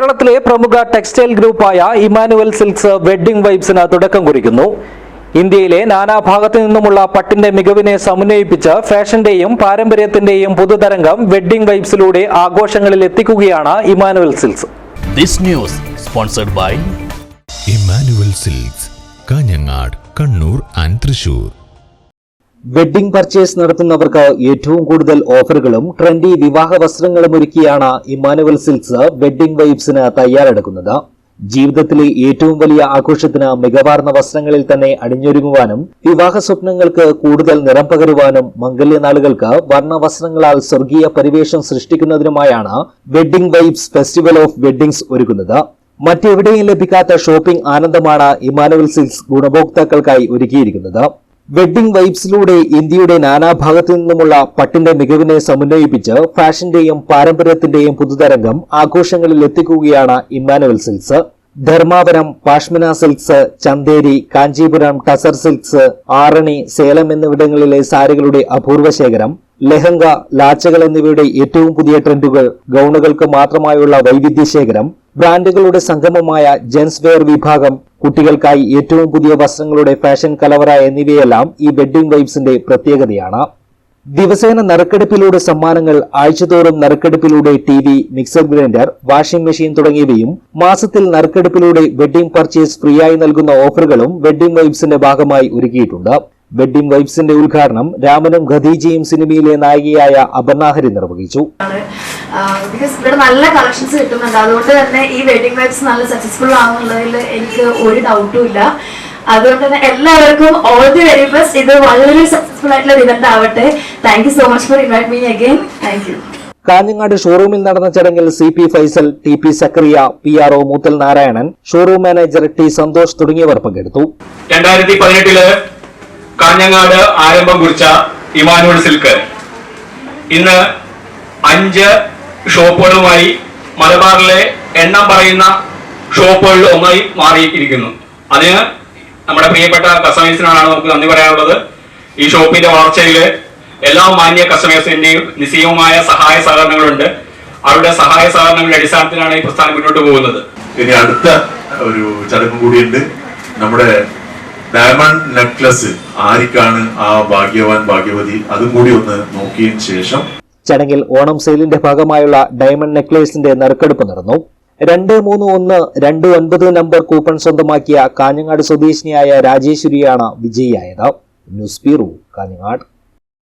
കേരളത്തിലെ പ്രമുഖ ടെക്സ്റ്റൈൽ ഗ്രൂപ്പായ ഇമാനുവൽ സിൽക്സ് വെഡ്ഡിംഗ് വൈബ്സിന് തുടക്കം കുറിക്കുന്നു. ഇന്ത്യയിലെ നാനാഭാഗത്തു നിന്നുമുള്ള പട്ടിന്റെ മികവിനെ സമന്വയിപ്പിച്ച് ഫാഷന്റെയും പാരമ്പര്യത്തിന്റെയും പുതുതരംഗം വെഡ്ഡിംഗ് വൈബ്സിലൂടെ ആഘോഷങ്ങളിൽ എത്തിക്കുകയാണ് Emmanuel Silks. This news sponsored by Emmanuel Silks Kanhangad Kannur and Thrissur. Wedding purchase നടത്തുന്നവർക്ക് ഏറ്റവും കൂടുതൽ ഓഫറുകളും ട്രെൻഡി വിവാഹ വസ്ത്രങ്ങളും ഒരുക്കിയാണ് ഇമ്മാനുവൽ സിൽക്സ് വെഡ്ഡിംഗ് വൈബ്സിന് തയ്യാറെടുക്കുന്നത്. ജീവിതത്തിലെ ഏറ്റവും വലിയ ആഘോഷത്തിന് മികവാർന്ന വസ്ത്രങ്ങളിൽ തന്നെ അണിഞ്ഞൊരുങ്ങുവാനും വിവാഹ സ്വപ്നങ്ങൾക്ക് കൂടുതൽ നിറം പകരുവാനും മംഗല്യനാളുകൾക്ക് വർണ വസ്ത്രങ്ങളാൽ സ്വർഗീയ പരിവേഷം സൃഷ്ടിക്കുന്നതിനുമായാണ് wedding vibes festival of weddings ഒരുക്കുന്നത്. മറ്റെവിടെയും ലഭിക്കാത്ത ഷോപ്പിംഗ് ആനന്ദമാണ് ഇമാനുവൽ സിൽക്സ് ഗുണഭോക്താക്കൾക്കായി ഒരുക്കിയിരിക്കുന്നത്. വെഡ്ഡിംഗ് വൈബ്സിലൂടെ ഇന്ത്യയുടെ നാനാഭാഗത്തു നിന്നുമുള്ള പട്ടിന്റെ മികവിനെ സമന്വയിപ്പിച്ച് ഫാഷന്റെയും പാരമ്പര്യത്തിന്റെയും പുതുതരംഗം ആഘോഷങ്ങളിൽ എത്തിക്കുകയാണ് Emmanuel silks. Dharmavaram pashmina silks Chanderi Kanchipuram tussar silks Arani Salem എന്നിവിടങ്ങളിലെ സാരികളുടെ അപൂർവ ശേഖരം ലെഹങ്ക ലാച്ചകൾ എന്നിവയുടെ ഏറ്റവും പുതിയ ട്രെൻഡുകൾ ഗൗണുകൾക്ക് മാത്രമായുള്ള വൈവിധ്യ ശേഖരം ബ്രാൻഡുകളുടെ സംഗമമായ ജെൻസ് വെയർ വിഭാഗം കുട്ടികൾക്കായി ഏറ്റവും പുതിയ വസ്ത്രങ്ങളുടെ ഫാഷൻ കലവറ എന്നിവയെല്ലാം ഈ വെഡ്ഡിംഗ് വൈബ്സിന്റെ പ്രത്യേകതയാണ്. ദിവസേന നറുക്കെടുപ്പിലൂടെ സമ്മാനങ്ങൾ ആഴ്ചതോറും നറുക്കെടുപ്പിലൂടെ T V mixer grinder washing machine തുടങ്ങിയവയും മാസത്തിൽ നറുക്കെടുപ്പിലൂടെ വെഡ്ഡിംഗ് പർച്ചേസ് ഫ്രീയായി നൽകുന്ന ഓഫറുകളും വെഡ്ഡിംഗ് വൈബ്സിന്റെ ഭാഗമായി ഒരുക്കിയിട്ടുണ്ട്. വെഡ്ഡിംഗ് വൈബ്സിന്റെ ഉദ്ഘാടനം രാമനും ഖദീജയും സിനിമയിലെ നായികയായ അപർണാഹരി നിർവഹിച്ചു. ബിക്കോസ് ഇവിടെ നല്ല കളക്ഷൻസ് കിട്ടുന്നുണ്ട്. അതുകൊണ്ട് തന്നെ ഈ വെഡിങ് വൈബ്സ് നല്ല സക്സസ്ഫുൾ ആവുന്നുള്ളതിൽ എനിക്ക് ഒരു ഡൗട്ടും ഇല്ല. അതുകൊണ്ട് തന്നെ എല്ലാവർക്കും ഓൾ ദി വെരി ബെസ്റ്റ് ഇത് വളരെ സക്സസ്ഫുൾ ആയിട്ടുള്ള ഇവന്റ് ആവട്ടെ. Thank you so much for invite me again thank you Kanhangad ഷോറൂമിൽ നടന്ന ചടങ്ങിൽ C P Faisal T P Zakariya P R O Moothal Narayanan showroom manager T Santhosh തുടങ്ങിയവർ പങ്കെടുത്തു. രണ്ടായിരത്തി പതിനെട്ടിൽ കാഞ്ഞങ്ങാട് ആരംഭം കുറിച്ച ഇമാനുവൽ സിൽക്ക്. ഇന്ന് അഞ്ച് ഷോപ്പുകളുമായി മലബാറിലെ എണ്ണം പറയുന്ന ഷോപ്പുകളിൽ ഒന്നായി മാറിയിരിക്കുന്നു. അതിന് നമ്മുടെ പ്രിയപ്പെട്ട കസ്റ്റമേഴ്സിനാണ് നമുക്ക് നന്ദി പറയാനുള്ളത്. ഈ ഷോപ്പിന്റെ വളർച്ചയിൽ എല്ലാ മാന്യ കസ്റ്റമേഴ്സിന്റെയും നിശ്ചയവുമായ സഹായ സഹകരണങ്ങളുണ്ട്. അവരുടെ സഹായ സഹകരണങ്ങളുടെ അടിസ്ഥാനത്തിലാണ് ഈ പ്രസ്ഥാനം മുന്നോട്ട് പോകുന്നത്. ഇനി അടുത്ത ഒരു ചടങ്ങ് കൂടിയുണ്ട്. നമ്മുടെ ഡയമണ്ട് നെക്ലസ് ആർക്കാണ് ആ ഭാഗ്യവാൻ ഭാഗ്യവതി? അതും കൂടി ഒന്ന് നോക്കിയ ശേഷം. ചടങ്ങിൽ ഓണം സെയിലിന്റെ ഭാഗമായുള്ള ഡയമണ്ട് നെക്ലേസിന്റെ നറുക്കെടുപ്പ് നടന്നു. രണ്ട് മൂന്ന് ഒന്ന് രണ്ട് ഒൻപത് നമ്പർ കൂപ്പൺ സ്വന്തമാക്കിയ കാഞ്ഞങ്ങാട് സ്വദേശിനിയായ രാജേശ്വരിയാണ് വിജയിയായത്. News bureau Kanhangad.